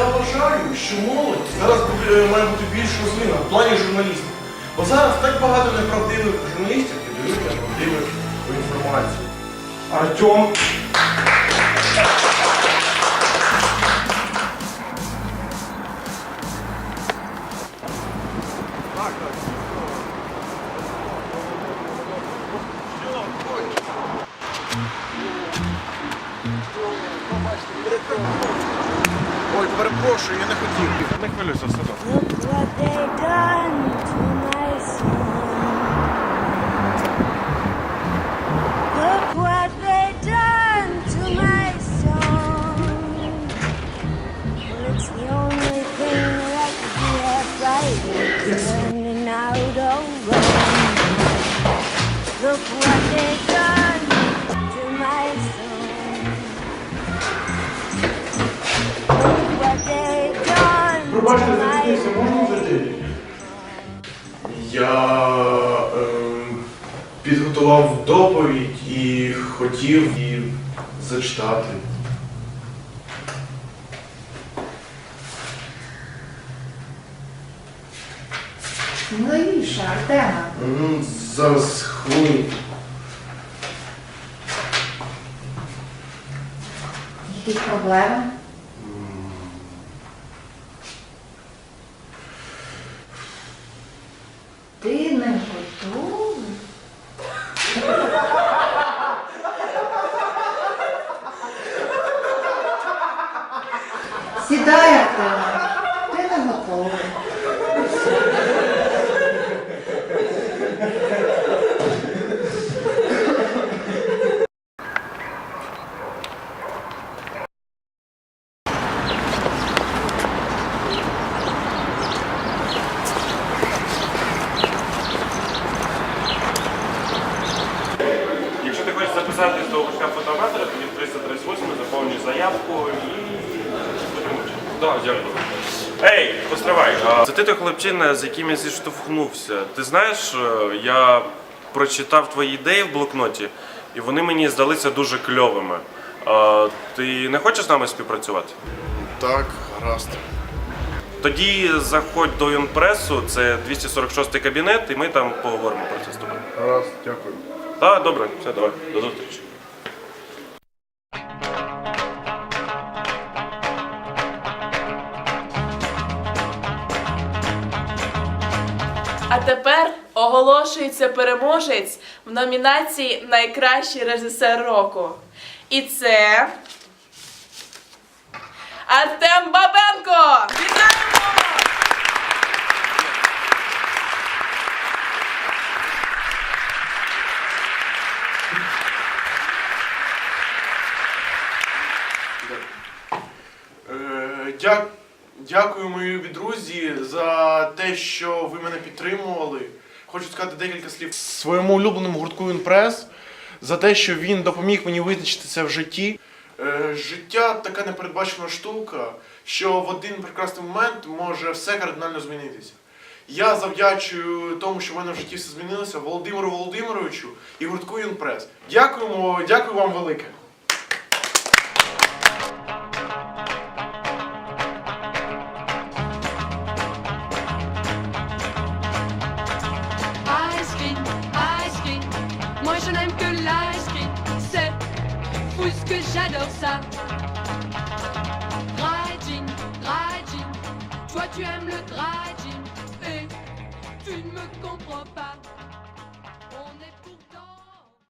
вважаю, що молодь зараз має бути більш розвинена в плані журналістики. Бо зараз так багато неправдивих журналістів і дають неправдиву інформацію. Артем. Ой, перепрошую, я не хотів. Не хвилюйся, все добре. Look what they Пробачте, запізнився, можна зайти? Я ем, підготував доповідь і хотів її зачитати. Сміливіше, Артема. М, Зараз хвилинку. Які проблеми? Сідай, Артема. Ти не готовий. Якщо ти хочеш записатись до ОВК фотометра, тоді в 338 заповнюй заявку і будемо вчити. Так, дякую. Ей, постривай. Це ти той хлопчина, з яким я зіштовхнувся. Ти знаєш, е, я прочитав твої ідеї в блокноті, і вони мені здалися дуже кльовими. А, Ти не хочеш з нами співпрацювати? Так, гаразд. Тоді заходь до Юнпресу, це 246 кабінет, і ми там поговоримо про це з тобою. Гаразд, дякую. Так, добре, все, давай, до зустрічі. А тепер оголошується переможець в номінації Найкращий режисер року. І це Артем Бабенко! Вітаємо! Е, дя- Дякую, мої друзі, за те, що ви мене підтримували. Хочу сказати декілька слів своєму улюбленому гуртку Інпрес за те, що він допоміг мені визначитися в житті. Е, Життя така непередбачена штука, що в один прекрасний момент може все кардинально змінитися. Я завдячую тому, що в мене в житті все змінилося Володимиру Володимировичу і гуртку Інпрес. Дякуємо, дякую вам велике. Moi je n'aime que l'ice cream. C'est fou ce que j'adore ça. Dry gin, dry gin. Toi tu aimes le dry gin. Et tu ne me comprends pas.